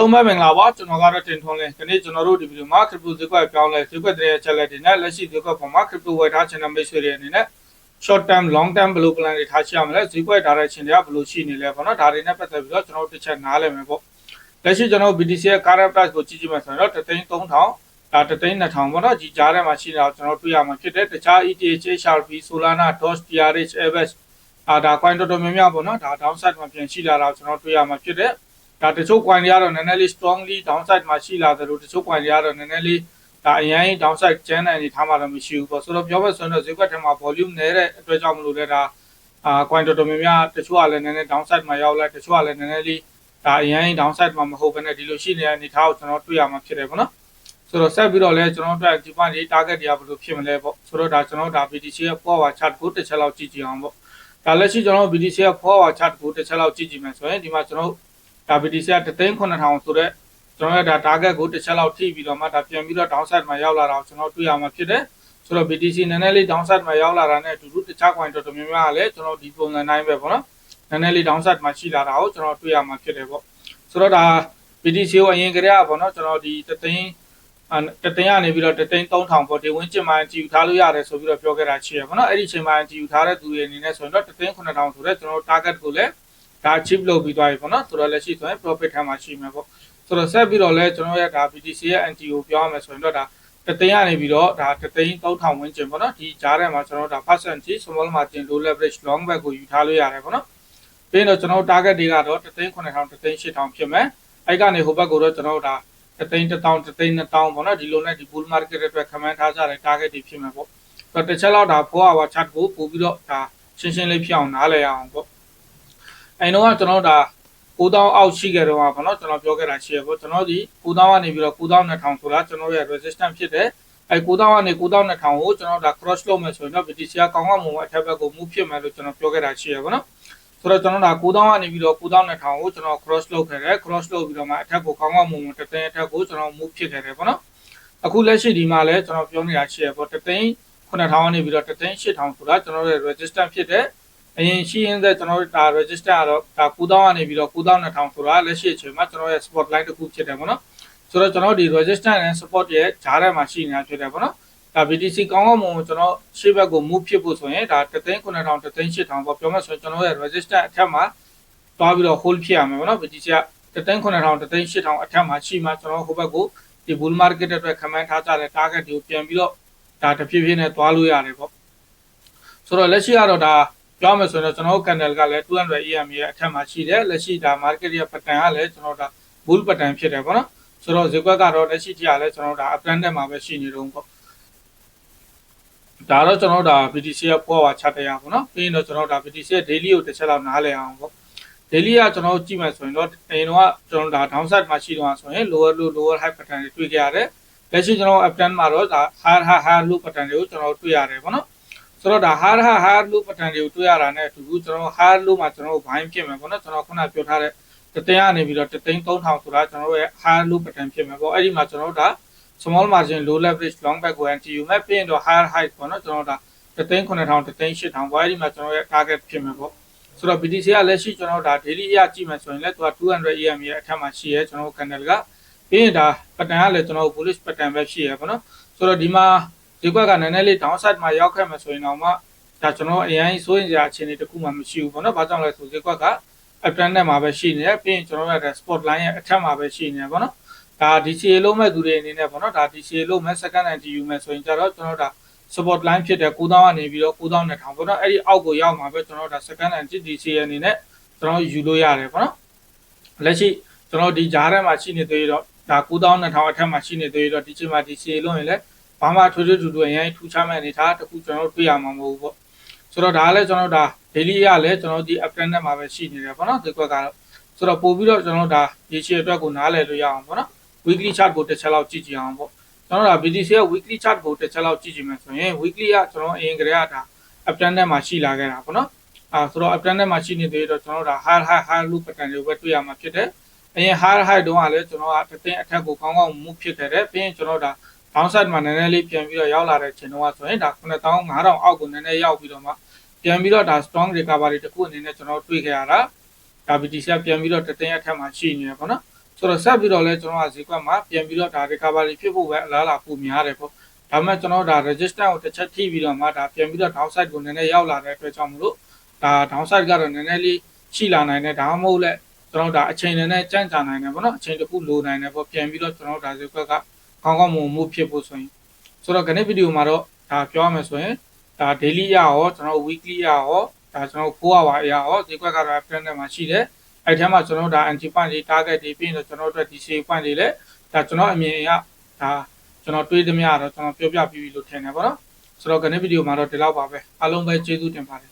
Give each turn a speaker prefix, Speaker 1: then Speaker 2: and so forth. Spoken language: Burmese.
Speaker 1: လုံးပဲမင်္ဂလာပါကျွန်တော်ကတော့တင်ထွန်းလင်းဒီနေ့ကျွန်တော်တို့ဒီဗီဒီယိုမှာ crypto ဈေးကွက်ပြောင်းလဲဈေးကွက်တွေရဲ့ချက်လက်တွေနဲ့လက်ရှိဈေးကွက်ပေါ်မှာ crypto ဝယ်ထားခြင်းနဲ့မိတ်ဆွေတွေအနေနဲ့ short term long term ဘယ်လို plan တွေထားရှိရမလဲဈေးကွက် direction တွေကဘယ်လိုရှိနေလဲပေါ့နော်ဒါတွေနဲ့ပတ်သက်ပြီးတော့ကျွန်တော်တို့တစ်ချက်နားလည်မယ်ပေါ့လက်ရှိကျွန်တော်တို့ BTC ရဲ့ current price ကိုကြည့်ကြည့်မယ်ဆိုရင်တော့33000ဒါ32000ပေါ့နော်ဒီကြားထဲမှာရှိနေတာကိုကျွန်တော်တွေ့ရမှာဖြစ်တယ်တခြား ETH HRP Solana Doge TRH Avax အာဒါ coin တော်တော်များများပေါ့နော်ဒါ downside မှာပြန်ရှိလာတာကိုကျွန်တော်တွေ့ရမှာဖြစ်တယ် ဒါတချို့ coin တွေကတော့နည်းနည်းလေး strongly downside မှာရှိလာတယ်လို့တချို့ coin တွေကတော့နည်းနည်းလေးဒါအရင် downside ကျန်းတဲ့အနေထားမှာတော့မရှိဘူးပေါ့ဆိုတော့ပြောမယ်ဆိုရင်တော့ဈေးကွက်ထဲမှာ volume နည်းတဲ့အတွက်ကြောင့်မလို့လဲဒါအာ coin တော်တော်များများတချို့ကလည်းနည်းနည်း downside မှာရောက်လိုက်တချို့ကလည်းနည်းနည်းလေးဒါအရင် downside မှာမဟုတ်ဘဲနဲ့ဒီလိုရှိနေတဲ့အနေထားကိုကျွန်တော်တွေ့ရမှာဖြစ်တယ်ပေါ့နော်ဆိုတော့ဆက်ပြီးတော့လဲကျွန်တော်တို့ဒီ point ဒီ target တွေကဘယ်လိုဖြစ်မလဲပေါ့ဆိုတော့ဒါကျွန်တော်တို့ဒါ BTC ရဲ့ forward chart ကိုတစ်ချက်လောက်ကြည့်ကြည့်အောင်ပေါ့ဒါလက်ရှိကျွန်တော်တို့ BTC ရဲ့ forward chart ကိုတစ်ချက်လောက်ကြည့်ကြည့်မယ်ဆိုရင်ဒီမှာကျွန်တော်တို့ ဒါ BTC က39000ဆိုတော့ကျွန်တော်ရဲ့ဒါ target ကိုတစ်ချက်လောက်ထိပြီးတော့မှဒါပြန်ပြီးတော့ downside မှာရောက်လာတာကိုကျွန်တော်တွေ့ရမှာဖြစ်တယ်ဆိုတော့ BTC နည်းနည်းလေး downside မှာရောက်လာတာနဲ့အတူတူတခြား coin တော်တော်များများကလည်းကျွန်တော်ဒီပုံစံတိုင်းပဲပေါ့နော်နည်းနည်းလေး downside မှာရှိလာတာကိုကျွန်တော်တွေ့ရမှာဖြစ်တယ်ပေါ့ဆိုတော့ဒါ BTC ကိုအရင်ကတည်းကပေါ့နော်ကျွန်တော်ဒီတသိန်းတသိန်းကနေပြီးတော့တသိန်း3000ပေါ့ဒီဝင်းကျင်မှန်ကြည့်ယူထားလို့ရတယ်ဆိုပြီးတော့ပြောခဲ့တာရှိရပေါ့နော်အဲ့ဒီချိန်မှန်ကြည့်ယူထားတဲ့သူတွေအနေနဲ့ဆိုရင်တော့တသိန်း9000ဆိုတော့ကျွန်တော် target ကိုလည်း ဒါ achieve လုပ်ပြီးသွားပြီပေါ့နော်ဆိုတော့လက်ရှိဆိုရင် profit ထဲမှာရှိမှာပေါ့ဆိုတော့ဆက်ပြီးတော့လဲကျွန်တော်ရဲ့ဒါ BTC ရဲ့ NT ကိုပြောရမယ်ဆိုရင်တော့ဒါတသိန်းကနေပြီးတော့ဒါတသိန်း3000ဝန်းကျင်ပေါ့နော်ဒီကြားထဲမှာကျွန်တော်ဒါ percentage small margin low leverage long back ကိုယူထားလို့ရတယ်ပေါ့နော်ပြီးတော့ကျွန်တော် target တွေကတော့တသိန်း9000တသိန်း8000ဖြစ်မယ်အဲ့ကနေဟိုဘက်ကိုတော့ကျွန်တော်ဒါတသိန်း1000တသိန်း2000ပေါ့နော်ဒီလိုနဲ့ဒီ bull market အတွက်ခမန်းထားကြတဲ့ target တွေဖြစ်မှာပေါ့ဆိုတော့တစ်ချက်လောက်ဒါ4 hour chart ကိုပို့ပြီးတော့ဒါရှင်းရှင်းလေးဖြစ်အောင်နားလည်အောင်ပေါ့ အဲ့တော့ကျွန်တော်ဒါ9000အောက်ရှိခဲ့တော့ပါပေါ့နော်ကျွန်တော်ပြောခဲ့တာရှိရပေါ့ကျွန်တော်ဒီ9000ကနေပြီးတော့9200ဆိုတာကျွန်တော်ရဲ့ resistance ဖြစ်တယ်အဲ9000ကနေ9200ကိုကျွန်တော်ဒါ cross လုပ်မယ်ဆိုရင်တော့ BTC ကကောင်းကောင်းမွန်မွန်အထက်ဘက်ကို move ဖြစ်မယ်လို့ကျွန်တော်ပြောခဲ့တာရှိရပေါ့နော်ဆိုတော့ကျွန်တော်ဒါ9000ကနေပြီးတော့9200ကိုကျွန်တော် cross လုပ်ခဲ့တယ် cross လုပ်ပြီးတော့မှအထက်ကိုကောင်းကောင်းမွန်မွန်တသိန်းအထက်ကိုကျွန်တော် move ဖြစ်ခဲ့တယ်ပေါ့နော်အခုလက်ရှိဒီမှာလဲကျွန်တော်ပြောနေတာရှိရပေါ့တသိန်း9000ကနေပြီးတော့တသိန်း8000ဆိုတာကျွန်တော်ရဲ့ resistance ဖြစ်တယ် အရင်ရှိရင်းတဲ့ကျွန်တော်တို့ဒါ register ကတော့ဒါ9000ကနေပြီးတော့9200ဆိုတာလက်ရှိအချိန်မှာကျွန်တော်ရဲ့ support line တစ်ခုဖြစ်တယ်ပေါ့နော်ဆိုတော့ကျွန်တော်ဒီ register နဲ့ support ရဲ့ဂျားထဲမှာရှိနေတာဖြစ်တယ်ပေါ့နော်ဒါ BTC ကောင်းကောင်းမွန်ကျွန်တော်ရှေ့ဘက်ကို move ဖြစ်ဖို့ဆိုရင်ဒါ39000 38000ပေါ့ပြောမှဆိုရင်ကျွန်တော်ရဲ့ register အထက်မှာတွားပြီးတော့ hold ဖြစ်ရမယ်ပေါ့နော် BTC က39000 38000အထက်မှာရှိမှကျွန်တော်ဟိုဘက်ကိုဒီ bull market အတွက်ခမန်းထားကြတဲ့ target တွေကိုပြန်ပြီးတော့ဒါတဖြည်းဖြည်းနဲ့တွားလို့ရတယ်ပေါ့ဆိုတော့လက်ရှိကတော့ဒါ ပြောမယ်ဆိုရင်တော့ကျွန်တော်တို့ candle ကလည်း200 EM ရဲ့အထက်မှာရှိတယ်လက်ရှိဒါ market ရဲ့ pattern ကလည်းကျွန်တော်ဒါ bull pattern ဖြစ်တယ်ပေါ့နော်ဆိုတော့ဈေးကွက်ကတော့လက်ရှိထိကလည်းကျွန်တော်ဒါ uptrend တက်မှာပဲရှိနေတော့ပေါ့ဒါတော့ကျွန်တော်ဒါ BTC ရဲ့ forward chart တရားပေါ့နော်ပြီးရင်တော့ကျွန်တော်ဒါ BTC ရဲ့ daily ကိုတစ်ချက်လောက်နားလည်အောင်ပေါ့ daily ကကျွန်တော်ကြည့်မယ်ဆိုရင်တော့အရင်တော့ကျွန်တော်ဒါ downside မှာရှိတော့ဆိုရင် lower low lower high pattern တွေတွေ့ကြရတယ်လက်ရှိကျွန်တော် uptrend မှာတော့ဒါ higher higher low pattern တွေကိုကျွန်တော်တွေ့ရတယ်ပေါ့နော် ဆိုတော့ဒါ hard hard hard low pattern တွေကိုတွေ့ရတာနဲ့အတူတူကျွန်တော် hard low မှာကျွန်တော်ဘိုင်းဖြစ်မယ်ပေါ့နော်ကျွန်တော်ခုနပြောထားတဲ့တသိန်းကနေပြီးတော့တသိန်း3000ဆိုတာကျွန်တော်ရဲ့ hard low pattern ဖြစ်မယ်ပေါ့အဲ့ဒီမှာကျွန်တော်တို့ဒါ small margin low leverage long back ကို NTU မဲ့ပြီးရင်တော့ higher high ပေါ့နော်ကျွန်တော်ဒါတသိန်း9000တသိန်း8000ပေါ့အဲ့ဒီမှာကျွန်တော်ရဲ့ target ဖြစ်မယ်ပေါ့ဆိုတော့ BTC ကလက်ရှိကျွန်တော်ဒါ daily အရကြည့်မယ်ဆိုရင်လည်းသူက200 EM ရဲ့အထက်မှာရှိရဲကျွန်တော် candle ကပြီးရင်ဒါ pattern ကလည်းကျွန်တော် bullish pattern ပဲရှိရဲပေါ့နော်ဆိုတော့ဒီမှာ ဒီကွက်ကနည်းနည်းလေး downside မှာရောက်ခဲ့မှာဆိုရင်တော့မှဒါကျွန်တော်အရင်စိုးရင်စရာအခြေအနေတခုမှမရှိဘူးပေါ့နော်။ဘာကြောင့်လဲဆိုဒီကွက်က uptrend နဲ့မှာပဲရှိနေတယ်။ပြီးရင်ကျွန်တော်ရဲ့ spot line ရဲ့အထက်မှာပဲရှိနေတယ်ပေါ့နော်။ဒါ DCA လုံးမဲ့သူတွေအနေနဲ့ပေါ့နော်။ဒါ DCA လုံးမဲ့ second and TU မဲ့ဆိုရင်ကြတော့ကျွန်တော်ဒါ support line ဖြစ်တဲ့9000ကနေပြီးတော့9200ပေါ့နော်။အဲ့ဒီအောက်ကိုရောက်မှာပဲကျွန်တော်ဒါ second and DCA အနေနဲ့ကျွန်တော်ယူလို့ရတယ်ပေါ့နော်။လက်ရှိကျွန်တော်ဒီဂျားထဲမှာရှိနေသေးတော့ဒါ9200အထက်မှာရှိနေသေးတော့ဒီချိန်မှာ DCA လုံးရင်လည်း ဘာမှထွေးထွေးထူထူအရင်ထူးခြားမဲ့အနေထားတခုကျွန်တော်တွေ့ရမှာမဟုတ်ဘူးပေါ့ဆိုတော့ဒါကလည်းကျွန်တော်ဒါ daily ရလည်းကျွန်တော်ဒီ uptrend နဲ့မှာပဲရှိနေတယ်ပေါ့နော်ဒီကွက်ကတော့ဆိုတော့ပို့ပြီးတော့ကျွန်တော်ဒါရေရှည်အတွက်ကိုနားလည်လို့ရအောင်ပေါ့နော် weekly chart ကိုတစ်ချက်လောက်ကြည့်ကြည့်အောင်ပေါ့ကျွန်တော်ဒါ BTC ရဲ့ weekly chart ကိုတစ်ချက်လောက်ကြည့်ကြည့်မယ်ဆိုရင် weekly ကကျွန်တော်အရင်ကတည်းကဒါ uptrend နဲ့မှာရှိလာခဲ့တာပေါ့နော်အာဆိုတော့ uptrend နဲ့မှာရှိနေသေးတော့ကျွန်တော်ဒါ high high high loop pattern တွေပဲတွေ့ရမှာဖြစ်တယ်အရင် high high တုန်းကလည်းကျွန်တော်ကတသိန်းအထက်ကိုကောင်းကောင်း move ဖြစ်ခဲ့တယ်ပြီးရင်ကျွန်တော်ဒါ downside မှာနည်းနည်းလေးပြန်ပြီးတော့ရောက်လာတဲ့ချိန်တုန်းကဆိုရင်ဒါ9500အောက်ကိုနည်းနည်းရောက်ပြီးတော့မှပြန်ပြီးတော့ဒါ strong recovery တစ်ခုအနေနဲ့ကျွန်တော်တွေ့ခဲ့ရတာဒါ BTC ကပြန်ပြီးတော့တသိန်းအထက်မှာရှိနေတယ်ပေါ့နော်ဆိုတော့ဆက်ပြီးတော့လဲကျွန်တော်ကဈေးကွက်မှာပြန်ပြီးတော့ဒါ recovery ဖြစ်ဖို့ပဲအလားအလာပိုများတယ်ပေါ့ဒါပေမဲ့ကျွန်တော်ဒါ register ကိုတစ်ချက်ထိပြီးတော့မှဒါပြန်ပြီးတော့ downside ကိုနည်းနည်းရောက်လာတဲ့အတွက်ကြောင့်မလို့ဒါ downside ကတော့နည်းနည်းလေးရှိလာနိုင်တယ်ဒါမှမဟုတ်လဲကျွန်တော်ဒါအချိန်နည်းနည်းကြန့်ကြာနိုင်တယ်ပေါ့နော်အချိန်တစ်ခုလိုနိုင်တယ်ပေါ့ပြန်ပြီးတော့ကျွန်တော်ဒါဈေးကွက်က ကောင်းကောင်းမွန်မွန်ဖြစ်ဖို့ဆိုရင်ဆိုတော့ခဏဗီဒီယိုမှာတော့ဒါပြောရမယ်ဆိုရင်ဒါ daily ရရောကျွန်တော် weekly ရရောဒါကျွန်တော်9 hour ရရောဈေးကွက်ကတော့ plan ထဲမှာရှိတယ်အဲ့ထဲမှာကျွန်တော်တို့ဒါ anti point တွေ target တွေပြီးရင်တော့ကျွန်တော်တို့အတွက်ဒီ save point တွေလည်းဒါကျွန်တော်အမြင်အရဒါကျွန်တော်တွေးသမျှတော့ကျွန်တော်ပြောပြပြီးပြီလို့ထင်တယ်ပေါ့နော်ဆိုတော့ခဏဗီဒီယိုမှာတော့ဒီလောက်ပါပဲအားလုံးပဲကျေးဇူးတင်ပါတယ်